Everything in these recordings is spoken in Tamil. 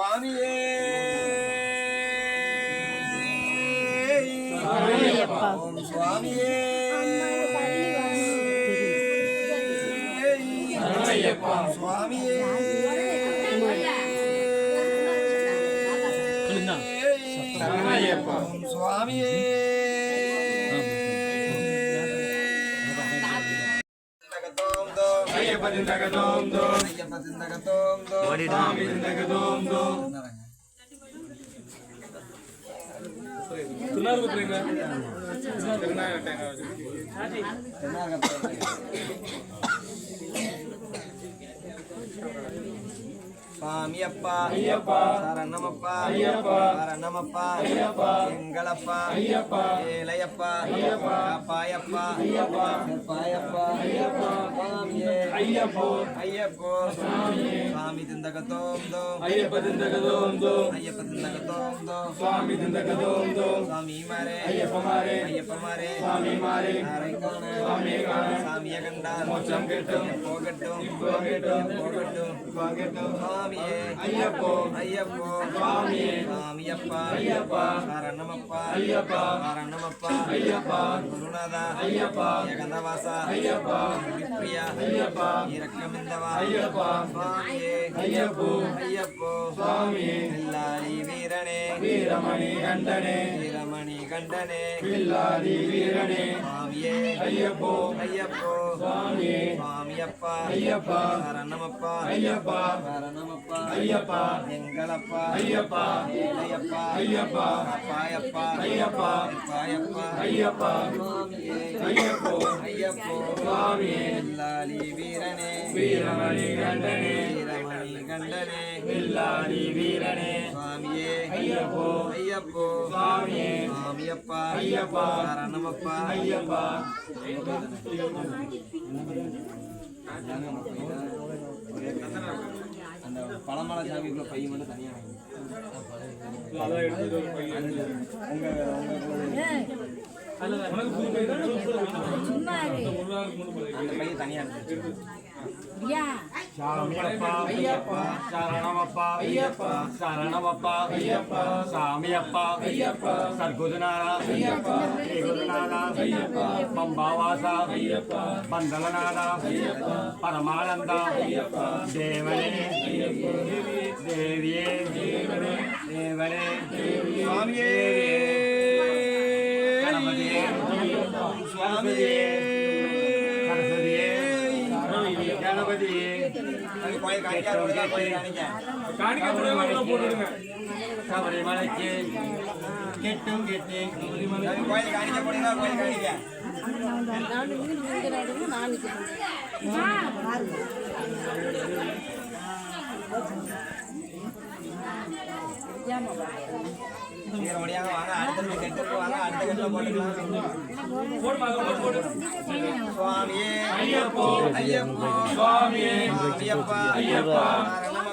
சுவாமியே. சுவாமியே. சுவாமியே. சுவாமியே ஐயப்ப திண்டகதோம் தோம் ஐயப்ப திண்டகதோம் தோம் சுவாமி திண்டகதோம் தோம் சுவாமியப்பா ஐயப்பா சரணமப்பா ஐயப்பா சரணமப்பா ஐயப்பா எங்களப்பா ஐயப்பா ஏலையப்பா ஐயப்பா பாயப்பா ஐயப்பா பாயப்பா ஐயப்பா ஐயப்போ. ஐயப்போ. ஐயப்ப ஐயப்ப ஐயப்பா. இரக்கமிந்தவா ஐயப்பா. சுவாமியே. ஐயப்போ. ஐயப்போ. சுவாமியே. எல்லாரி வீரனே. வீரமணி கண்டனே. வீரமணி கண்டனே. பில்லாதி வீரனே. சுவாமியே. ஐயப்போ. ஐயப்போ. சுவாமியே. சுவாமியப்பா. ஐயப்பா. சரணமப்பா. ஐயப்பா. சரணமப்பா. ஐயப்பா. எங்களப்பா. ஐயப்பா. ஏலையப்பா ஐயப்பா. பாயப்பா ஐயப்பா. பாயப்பா ஐயப்பா. சுவாமியே. ஐயப்போ. ஐயப்போ. சுவாமியே. எல்லாரி வீரனே. வீரமணி கண்டனே. வீரமணி கண்டனே. பில்லாதி வீரனே. சுவாமியே. ஐயப்போ. ஐயப்போ. சுவாமியே. சுவாமியப்பா. ஐயப்பா. சரணமப்பா. ஐயப்பா. அந்த பழமலை சாமிக்குள்ள பையன். மட்டும் தனியா உங்க அந்த பையன் தனியா ஐயப்பா சரணமப்பா ஐயப்பா சரணமப்பா ஐயப்பா சாமியப்பா ஐயப்பா ஐயப்பா ஸ்ரீகுருநாதா ஐயப்பா பம்பாவாசா ஐயப்பா பந்தலநாதா ஐயப்பா பரமானந்தா ஐயப்பா தேவனே தேவியே தேவனே தேவனே சுவாமியே சுவாமியே சரஸ்வதியே கணபதியே. சபரிமலைக்கு கெட்டும் கெட்டி கோயில் காணிக்க போனீங்களா கோயில் காணிக்க சீக்கிரம் முடியாம வாங்க அடுத்த கெட்டு வாங்க அடுத்த கெட்டுல போட்டுக்கலாம். சுவாமியே ஐயப்போ ஐயப்போ சுவாமியே ஐயப்பா ஐயப்பா.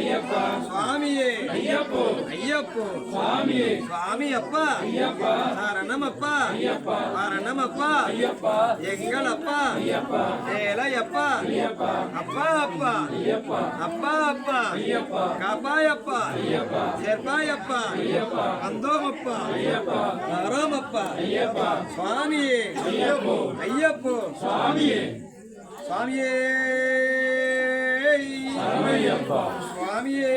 ஐயப்பா. சுவாமியே. ஐயப்போ. ஐயப்போ. சுவாமியே. சுவாமி அப்பா ஐயப்பா. சரணமப்பா. ஐயப்பா. சரணமப்பா ஐயப்பா. எங்களப்பா. ஐயப்பா. ஏலையப்பா ஐயப்பா. அப்பா அப்பா. ஐயப்பா. அப்பா அப்பா. ஐயப்பா. காப்பாயப்பா ஐயப்பா. செர்பாயப்பா ஐயப்பா. அந்தோமப்பா ஐயப்பா. ராமப்பா ஐயப்பா. சுவாமியே. ஐயப்போ. ஐயப்போ. சுவாமியே. சுவாமியே. சரணையப்பா சுவாமியே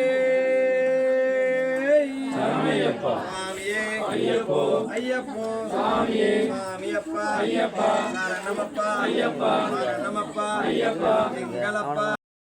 சரணையப்பா சுவாமியே ஐயப்போ. ஐயப்போ. சுவாமியே சுவாமியப்பா ஐயப்பா. சரணமப்பா. ஐயப்பா. சரணமப்பா. ஐயப்பா. எங்களப்பா